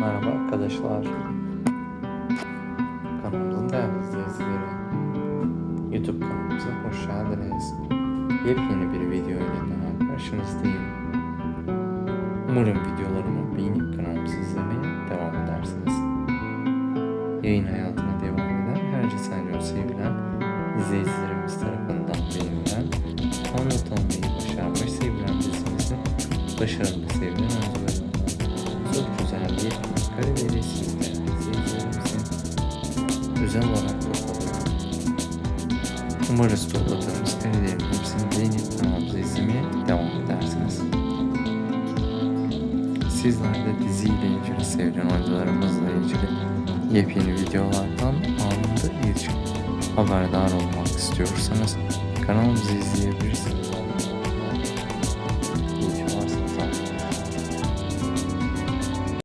Merhaba arkadaşlar. Kanalımızın değerli izleyicileri. YouTube kanalımıza hoş geldiniz. Yepyeni bir video ile daha karşınızdayım. Umarım videolarımı beğenip kanalımızı izlemeye devam edersiniz. Yayın hayatına devam eden her senaryo sevilen izleyicilerimiz tarafından beğenilen anlatılmayı başarmış sevilen dizimizin başarılı sevilen özel olarak topladık. Umarız topladığımız karelerin hepsini beğenip kanalımızı izlemeye devam edersiniz. Sizler de diziyle ilgili sevilen oyuncularımızla ilgili yepyeni videolardan anında ilk haberdar olmak istiyorsanız kanalımızı izleyebilirsiniz.